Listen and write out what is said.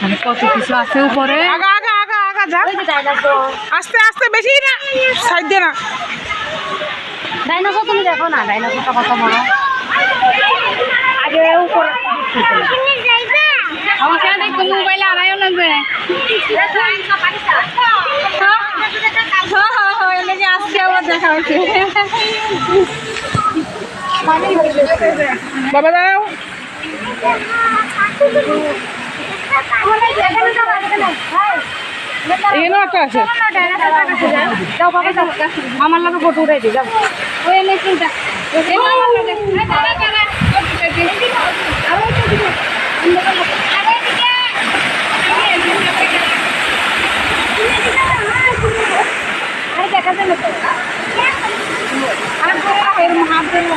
মানে কত কিছু আছে উপরে আগা আগা আগা আগা যা আস্তে আস্তে বেশি না সাইড দিয়ে না ডাইনোসর তুমি দেখো না ডাইনোসরটা কত বাবা দাঁড়াও এখানেও একটা আছে। আমার লাগে ফটো উঠাই দিই, যাও। ওই মেশিনটা দেখা যায় না তো। আর মহাদেব